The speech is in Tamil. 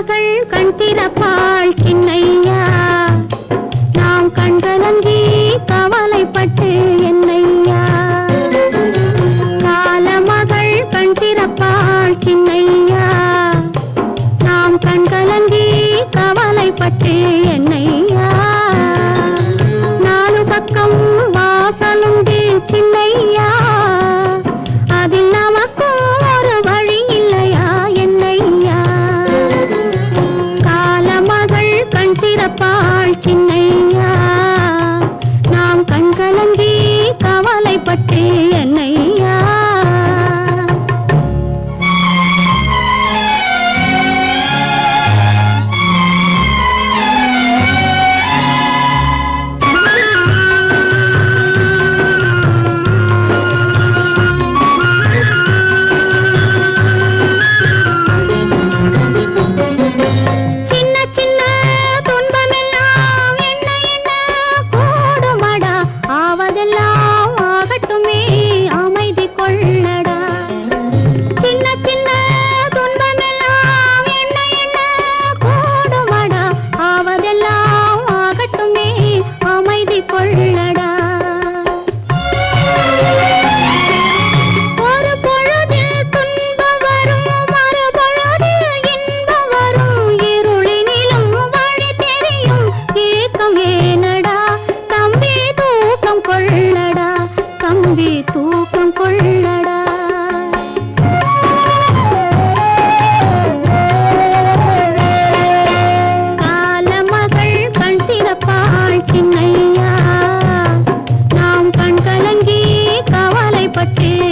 மகள் கண் திறப்பாள் வாழ்கின்ற தம்பி தூக்கம் கொள்ளடா. காலமகள் கண்டில பாட்டின் ஐயா நாம் கண் கலங்கி கவலைப்பட்டேன்